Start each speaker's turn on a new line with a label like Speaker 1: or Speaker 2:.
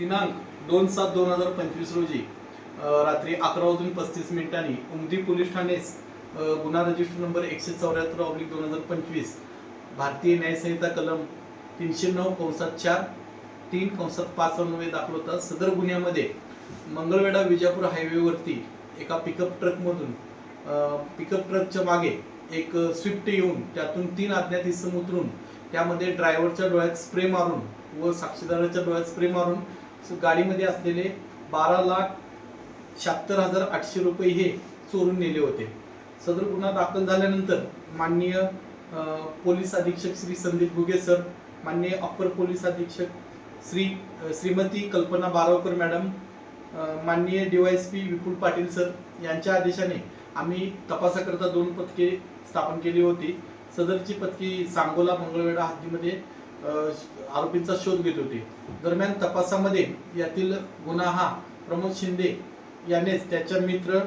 Speaker 1: दिनांक दोन सात दोन हजार पंचवीस रोजी रात्री अकरा वाजून पस्तीस मिनिटांनी उमदी पोलीस ठाणेस गुन्हा रजिस्टर नंबर एकशे चौऱ्याहत्तर ऑब्लिक दोन हजार पंचवीस भारतीय न्यायसंहिता कलम तीनशे नऊ कंसात चार तीन कंसात पाच अन्वये दाखल होता सदर गुन्ह्यामध्ये मंगळवेढा विजापूर हायवेवरती एका पिकअप ट्रकमधून पिकअप ट्रकच्या मागे एक स्विफ्ट येऊन त्यातून तीन अज्ञात इसम उतरून त्यामध्ये ड्रायव्हरच्या डोळ्यात स्प्रे मारून व साक्षीदाराच्या डोळ्यात स्प्रे मारून गाडीमध्ये असलेले बारा लाख शहात्तर हजार आठशे रुपये हे चोरून नेले होते. सदर गुन्हा दाखल झाल्यानंतर माननीय पोलीस अधीक्षक श्री संदीप घुगे सर माननीय अप्पर पोलीस अधीक्षक श्री श्रीमती कल्पना बारावकर मॅडम अ, माननीय पी विपुल पाटील सर यांच्या आदेशाने आम्ही तपासाकरता दोन पथके स्थापन केली होती. सदरची पथकी सांगोला मंगळवेढा हद्दीमध्ये आरोपींचा शोध घेत होते. दरम्यान तपासामध्ये यातील गुन्हा हा प्रमोद शिंदे यानेच त्याच्या मित्र